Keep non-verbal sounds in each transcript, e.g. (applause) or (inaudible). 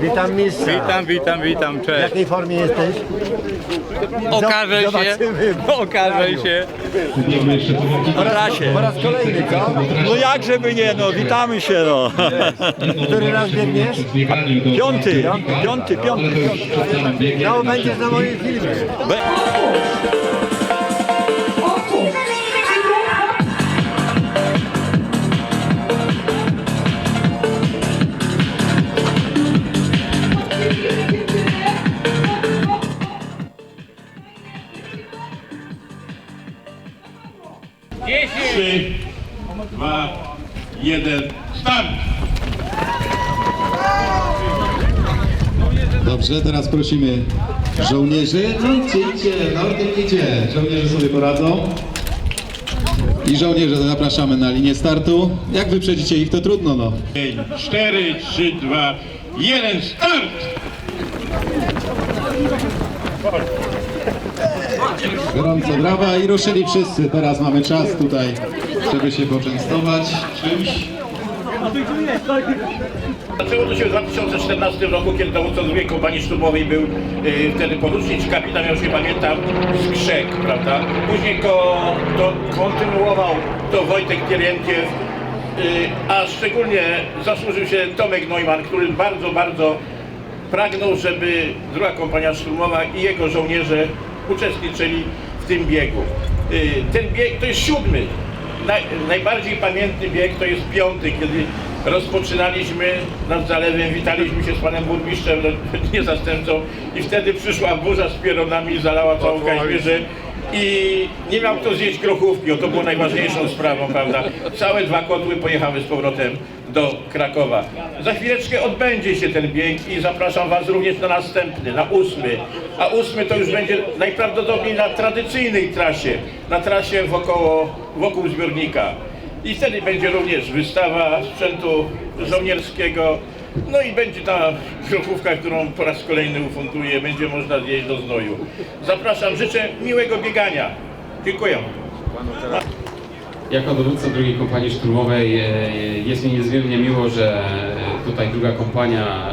Witam mistrza. Witam, witam, witam, W cześć. jakiej formie jesteś? Okaże się, Zobaczymy. okaże się. Po raz kolejny, co? No jak żeby nie, no witamy się no. Który raz biegniesz? Piąty, piąty, piąty. No, będziesz na moim filmie. Trzy, jeden, start! Dobrze, teraz prosimy żołnierzy. No idźcie, no tym idzie. Żołnierze sobie poradzą. I żołnierze zapraszamy na linię startu. Jak wyprzedzicie ich, to trudno, no. Cztery, trzy, dwa, jeden, start! Gorąco brawa i ruszyli wszyscy. Teraz mamy czas tutaj, żeby się poczęstować czymś. Zaczęło to się w 2014 roku, kiedy dowódcą drugiej kompanii szturmowej był y, wtedy porucznik, kapitan, ja już nie pamiętam, Skrzek, prawda? Później go to kontynuował to Wojtek Kierienkiew, y, a szczególnie zasłużył się Tomek Neumann, który bardzo, bardzo pragnął, żeby druga kompania szturmowa i jego żołnierze uczestniczyli w tym biegu. Y, Ten bieg to jest siódmy. Naj, najbardziej pamiętny bieg to jest piąty, kiedy rozpoczynaliśmy nad zalewem, witaliśmy się z panem burmistrzem, no, (laughs) nie zastępcą i wtedy przyszła burza z pieronami, zalała całą Kaźmierzę i nie miał kto zjeść grochówki, o to było najważniejszą sprawą, prawda? Całe dwa kotły pojechały z powrotem do Krakowa. Za chwileczkę odbędzie się ten bieg i zapraszam Was również na następny, na ósmy. A ósmy to już będzie najprawdopodobniej na tradycyjnej trasie, na trasie wokoło, wokół zbiornika. I wtedy będzie również wystawa sprzętu żołnierskiego, no i będzie ta grochówka, którą po raz kolejny ufunduję, będzie można zjeść do znoju. Zapraszam, życzę miłego biegania. Dziękuję. Jako dowódca drugiej kompanii szturmowej e, jest mi niezmiernie miło, że e, tutaj druga kompania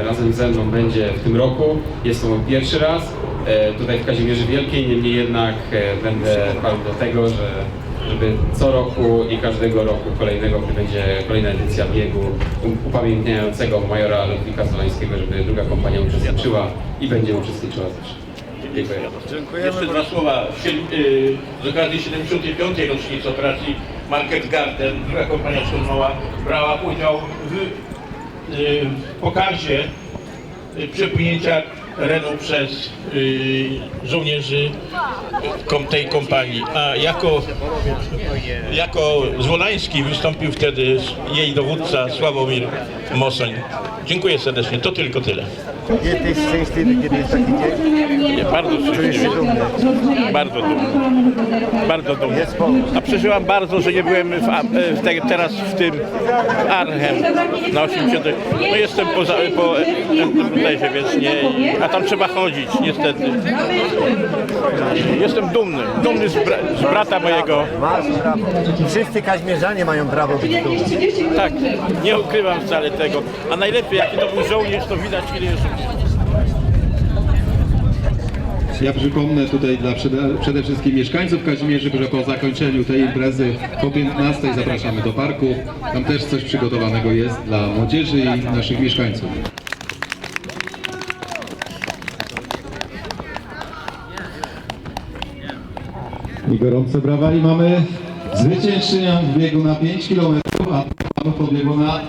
e, razem ze mną będzie w tym roku. Jest to mój pierwszy raz tutaj w Kazimierzy Wielkiej, niemniej jednak będę dbał do tego, że żeby co roku i każdego roku kolejnego, gdy będzie kolejna edycja biegu u- upamiętniającego majora Ludwika Solańskiego, żeby druga kompania uczestniczyła i będzie uczestniczyła też. Dziękuję. Jeszcze dwa słowa. Y, Z okazji 75. rocznicy operacji Market Garden, druga kompania szturmowa brała udział w y, pokazie y, przepłynięcia terenu przez żołnierzy tej kompanii. A jako, jako Zwolański wystąpił wtedy jej dowódca Sławomir Mosoń. Dziękuję serdecznie. To tylko tyle. Jesteś szczęśliwy, kiedy jest taki dzień? Ja bardzo szczęśliwy. Bardzo dumny. Bardzo dumny. A przeżyłam bardzo, że nie byłem w, a- w te, teraz w tym Arnhem na 80. No jestem poza, po Enterprise'ie, więc nie. A tam trzeba chodzić, niestety. Jestem dumny. Dumny z, bra, z brata mojego. Masz prawo. Wszyscy kaźmierzanie mają prawo być dumni. Tak, nie ukrywam wcale tego. A najlepiej, jaki to był żołnierz, to widać ile jest. Ja przypomnę tutaj dla przede, przede wszystkim mieszkańców Kazimierzy, że po zakończeniu tej imprezy po 15 zapraszamy do parku. Tam też coś przygotowanego jest dla młodzieży i naszych mieszkańców. I gorące brawa i mamy zwyciężczynią w biegu na 5 km, a panów podbiegu na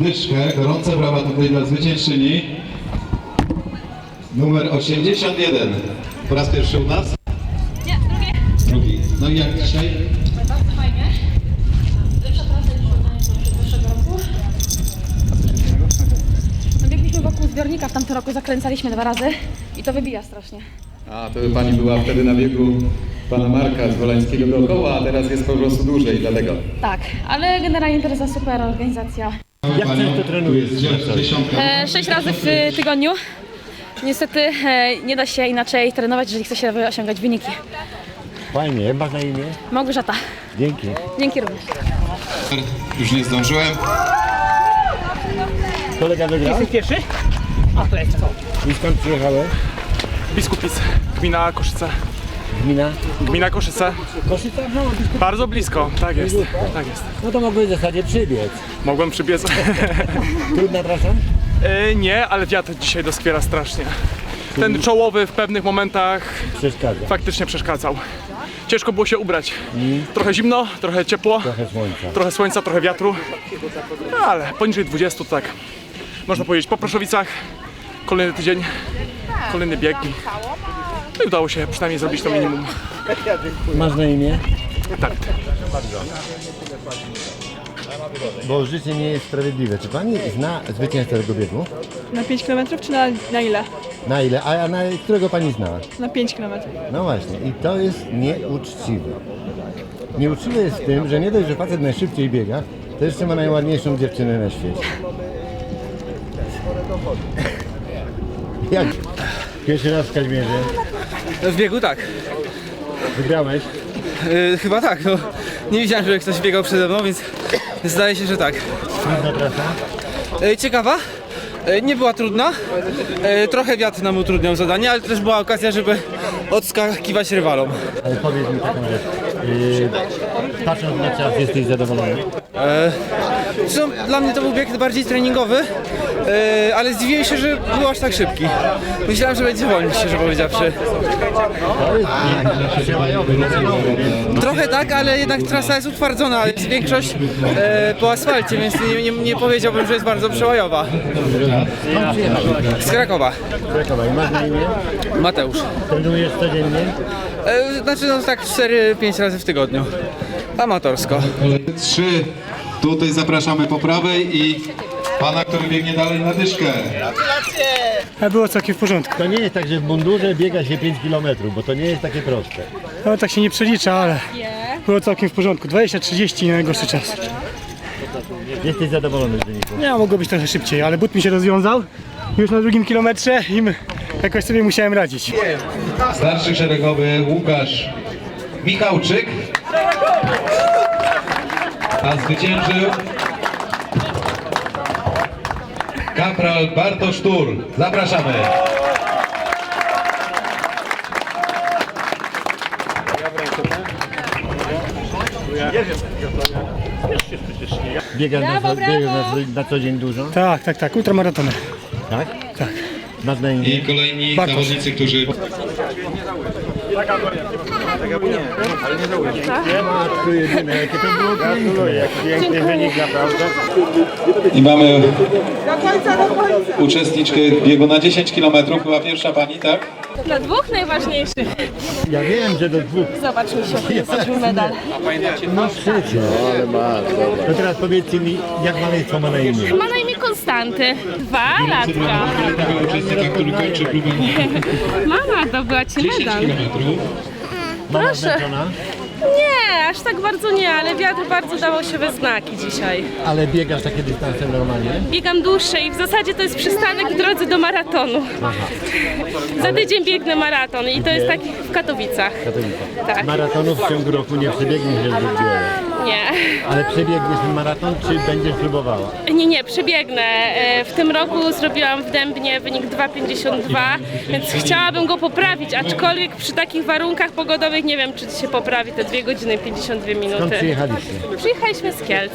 dyszkę. Gorące brawa tutaj dla zwyciężczyni. Numer 81. Po raz pierwszy u nas? Nie, drugie. Drugi. No i jak dzisiaj? Bardzo fajnie. Lepsza trasa niż do zeszłego roku. No biegliśmy wokół zbiornika w tamtym roku, zakręcaliśmy dwa razy i to wybija strasznie. A, to pani była wtedy na biegu pana Marka z Wolańskiego dookoła, a teraz jest po prostu dłużej, dlatego. Tak, ale generalnie impreza super, organizacja. Jak często trenujesz? E, sześć razy w tygodniu. Niestety e, nie da się inaczej trenować, jeżeli chce się osiągać wyniki. Fajnie, jak masz na imię? Małgorzata, Dzięki. dzięki również. Już nie zdążyłem. Kolega wygrał? Jesteś pierwszy? I skąd przyjechałeś? Biskupic, gmina Koszyce. Gmina? Gmina Koszyce. Koszyca? No, Bardzo blisko, tak jest. Tak jest. no to mogłeś w zasadzie przybiec. Mogłem przybiec. (laughs) Trudna trasa? E, nie, ale wiatr dzisiaj doskwiera strasznie. Ten czołowy w pewnych momentach Przeszkadza. faktycznie przeszkadzał. Ciężko było się ubrać. Trochę zimno, trochę ciepło, Trochę słońca. trochę słońca, trochę wiatru. Ale poniżej 20 to tak. Można powiedzieć po Proszowicach. Kolejny tydzień, kolejny bieg. i- No i udało się przynajmniej zrobić to minimum. Masz na imię? Tak. Bo życie nie jest sprawiedliwe. Czy pani zna zwycięzcę tego biegu? Na 5 km czy na, na ile? Na ile? A na którego pani zna? Na 5 km. No właśnie, i to jest nieuczciwe. Nieuczciwe jest w tym, że nie dość, że facet najszybciej biega, to jeszcze ma najładniejszą dziewczynę na świecie. (laughs) Jak? Pierwszy raz w Kazimierze. W biegu tak. Wygrałeś? Yy, chyba tak, no. Nie widziałem, żeby ktoś biegał przede mną, więc zdaje się, że tak. Trudna trasa? Yy, ciekawa. Yy, nie była trudna. Yy, trochę wiatr nam utrudniał zadanie, ale też była okazja, żeby odskakiwać rywalom. Ale powiedz mi taką rzecz. Yy, patrząc na czas, jesteś zadowolony? Zresztą dla mnie to był bieg bardziej treningowy, yy, ale zdziwiłem się, że był aż tak szybki. Myślałem, że będzie wolniej, szczerze powiedziawszy. Trochę tak, ale jednak trasa jest utwardzona, jest większość e, po asfalcie, więc nie, nie, nie powiedziałbym, że jest bardzo przełajowa. Z Krakowa. Krakowa. I masz na imię? Mateusz. Trenujesz codziennie? E, znaczy no tak 4-5 razy w tygodniu. Amatorsko. Trzy. Tutaj zapraszamy po prawej i pana, który biegnie dalej na dyszkę. A było całkiem w porządku. To nie jest tak, że w mundurze biega się 5 km, bo to nie jest takie proste. No tak się nie przelicza, ale było całkiem w porządku. 20-30 nie najgorszy czas. Jesteś zadowolony z wyniku? Nie, mogło być trochę szybciej, ale but mi się rozwiązał. Już na drugim kilometrze i m- jakoś sobie musiałem radzić. Starszy szeregowy Łukasz Michałczyk. A zwyciężył kapral Bartosz Tur. Zapraszamy. Biegasz na, co, biegasz na, co- na co dzień dużo? Tak, tak, tak, ultramaratony. Tak? Tak. Na? I kolejni Bartosz. zawodnicy, którzy Matko jedyne, jakie to było piękny wynik naprawdę. I mamy uczestniczkę biegu na 10 km. Była pierwsza pani, tak? Dla dwóch najważniejszych. Ja wiem, że do dwóch. Zobacz mi się, zobaczmy medal. No przecież. To teraz powiedzcie mi, jak maleństwo ma na imię? Ma na imię Konstanty. Dwa latka. (laughs) Mama zdobyła ci 10 medal. Proszę. Nie, aż tak bardzo nie, ale wiatr bardzo dawał się we znaki dzisiaj. ale biegasz takie dystanse normalnie? Biegam dłuższe i w zasadzie to jest przystanek w drodze do maratonu. Za tydzień biegnę maraton i to jest taki w Katowicach. Katowice. Tak. Maratonów w ciągu roku nie przebiegniesz wiele. Nie. Ale przebiegniesz ten maraton, czy będziesz próbowała? Nie, nie, przebiegnę. E, W tym roku zrobiłam w Dębnie wynik 2,52, więc chciałabym go poprawić, aczkolwiek przy takich warunkach pogodowych nie wiem, czy się poprawi te 2 godziny i 52 Skąd minuty. przyjechaliście? Przyjechaliśmy z Kielc,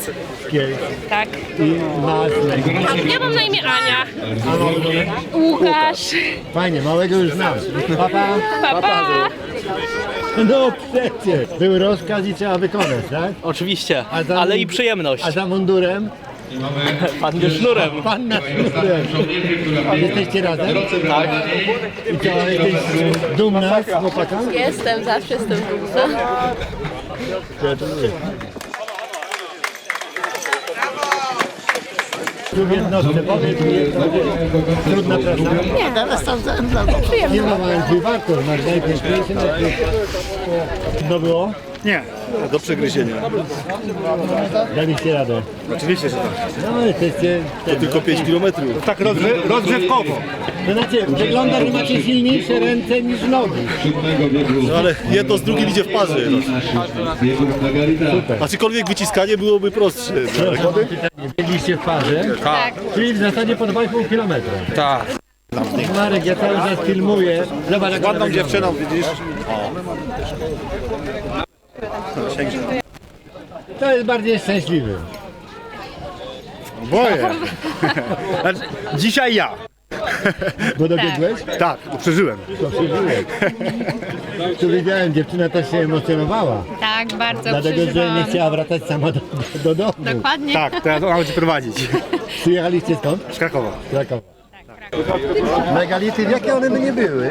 Z Kielc. tak. I masz na imię? Ja mam na imię Ania. A mały? Łukasz. Fajnie, małego już znam. Papa. Pa, pa. (laughs) No przecież. Był rozkaz i trzeba wykonać, tak? Oczywiście, A za ale i przyjemność. A za mundurem? Panny sznurem. Pan na sznurem. Jesteście razem? Tak. I co, jesteś dumna z chłopaka? Jestem, zawsze jestem dumna. Gratuluję. Tu w jednostce, powiedz mi, trudna praca? Nie, teraz tam Filmowałem twój parkour, masz najpiękniejszy na No było? Nie. Do przegryzienia. Daliście radę. Oczywiście, że tak. No jesteście... To Tylko 5 km. Tak rozgrzewkowo. To znaczy, wygląda, że macie silniejsze ręce niż nogi. Biegu. Ale jedno z drugim idzie w parze. No. Garitach. Aczkolwiek wyciskanie byłoby prostsze. Pytanie. Biegliście w parze? Tak. Czyli w zasadzie po 2,5 km. Tak. Marek, ja cały czas filmuję. Zobacz, jak Ładną dziewczyną, widzisz? To jest bardziej szczęśliwy. Boję. (laughs) Znaczy, dzisiaj ja. Bo dobiegłeś? Tak, przeżyłem. To przeżyłeś. Tu widziałem, dziewczyna też się emocjonowała. Tak, bardzo Dlatego, że nie przeżywałam. chciała wracać sama do, do domu. Dokładnie. Tak, teraz ona będzie prowadzić. Przyjechaliście skąd? Z Krakowa. Z Krakowa. Megality, jakie one by nie były,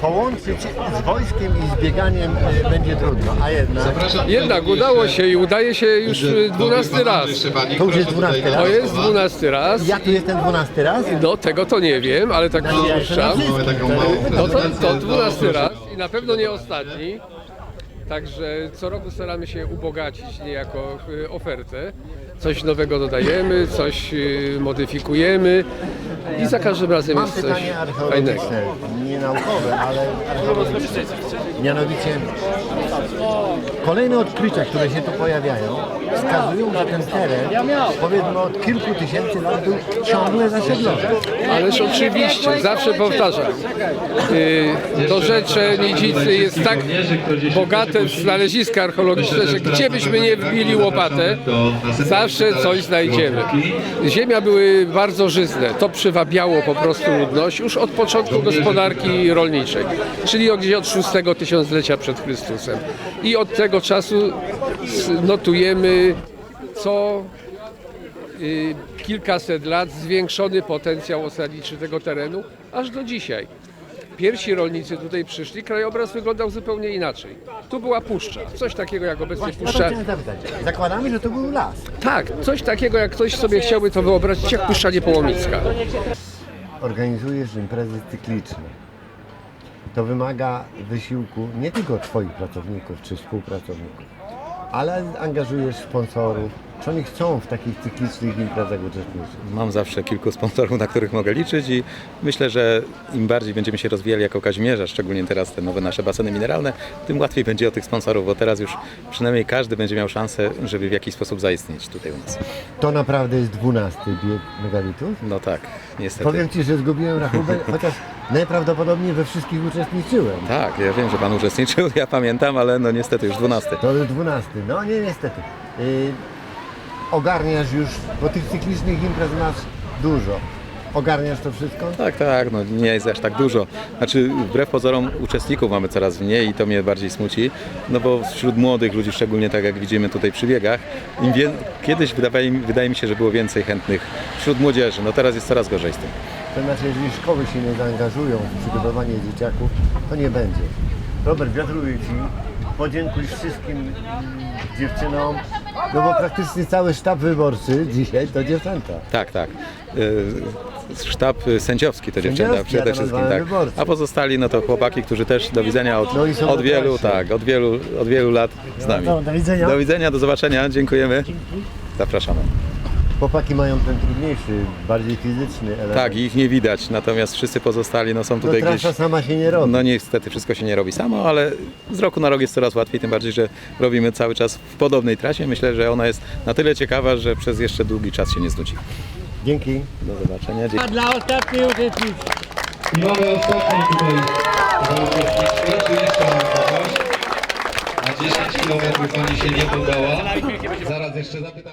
połączyć z wojskiem i z bieganiem e, będzie trudno, a jednak... Jednak udało się i udaje się już y, 12 raz. To już jest 12 raz? To jest 12 raz. Ja tu jestem 12 raz? No tego to nie wiem, ale tak przypuszczam. No to, to 12 raz i na pewno nie ostatni. Także co roku staramy się ubogacić niejako y, ofertę. Coś nowego dodajemy, coś y, modyfikujemy i za każdym razem Mam jest coś pytanie fajnego. archeologiczne, nie naukowe, ale archeologiczne. Mianowicie kolejne odkrycia, które się tu pojawiają, wskazują, że ten teren, powiedzmy od kilku tysięcy lat był ciągle zasiedlony. Ależ oczywiście, zawsze powtarzam. y, To rzecze Nidzicy jest tak bogate w znaleziska archeologiczne, że gdzie byśmy nie wbili łopatę, zawsze coś znajdziemy. Ziemia były bardzo żyzne. To przywabiało po prostu ludność już od początku gospodarki rolniczej, czyli gdzieś od szóstego tysiąclecia przed Chrystusem. I od tego czasu notujemy co y, kilkaset lat zwiększony potencjał osadniczy tego terenu, aż do dzisiaj. Pierwsi rolnicy tutaj przyszli, krajobraz wyglądał zupełnie inaczej. Tu była puszcza, coś takiego jak obecnie Właśnie, puszcza. chciałem zapytać. Zakładamy, że to był las. Tak, coś takiego jak ktoś sobie chciałby to wyobrazić jak Puszcza Niepołomicka. Organizujesz imprezy cykliczne. To wymaga wysiłku nie tylko Twoich pracowników czy współpracowników, ale angażujesz sponsorów. Czy oni chcą w takich cyklicznych imprezach uczestniczyć? Mam zawsze kilku sponsorów, na których mogę liczyć i myślę, że im bardziej będziemy się rozwijali jako Kazimierza, szczególnie teraz te nowe nasze baseny mineralne, tym łatwiej będzie o tych sponsorów, bo teraz już przynajmniej każdy będzie miał szansę, żeby w jakiś sposób zaistnieć tutaj u nas. To naprawdę jest dwunasty bieg megalitów? No tak, niestety. Powiem Ci, że zgubiłem rachubę, (laughs) chociaż najprawdopodobniej we wszystkich uczestniczyłem. Tak, ja wiem, że Pan uczestniczył, (laughs) ja pamiętam, ale no niestety już 12. To jest dwunasty. No nie, niestety. Yy, ogarniasz już, bo tych cyklicznych imprez masz dużo. Ogarniasz to wszystko? Tak, tak, no nie jest aż tak dużo. Znaczy, wbrew pozorom uczestników mamy coraz mniej i to mnie bardziej smuci, no bo wśród młodych ludzi, szczególnie tak jak widzimy tutaj przy biegach, im wie... kiedyś wydaje, mi- wydaje mi się, że było więcej chętnych wśród młodzieży, no teraz jest coraz gorzej z tym. To znaczy, jeżeli szkoły się nie zaangażują w przygotowanie dzieciaków, to nie będzie. Robert, gratuluję Ci. Podziękuj wszystkim mm, dziewczynom, no bo praktycznie cały sztab wyborczy dzisiaj to dziewczęta. Tak, tak. Y, Sztab sędziowski to dziewczęta Sędziowski, ja przede to wszystkim, nazwałem tak. wyborcy. A pozostali no to chłopaki, którzy też do widzenia od, No i są od wielu, tak, od wielu, od wielu lat z nami. No, do widzenia. Do widzenia, do zobaczenia, dziękujemy. Zapraszamy. Chłopaki mają ten trudniejszy, bardziej fizyczny element. Tak, ich nie widać, natomiast wszyscy pozostali no, są no, tutaj trasa gdzieś. sama się nie robi. No niestety wszystko się nie robi samo, ale z roku na rok jest coraz łatwiej, tym bardziej, że robimy cały czas w podobnej trasie. Myślę, że ona jest na tyle ciekawa, że przez jeszcze długi czas się nie znudzi. Dzięki. Do zobaczenia. A dla ostatniej uczestnicy. I mamy ostatni tutaj za uczestnictwo, czy jeszcze mamy kogoś? Na 10 km pani się nie podała. Zaraz jeszcze zapytam.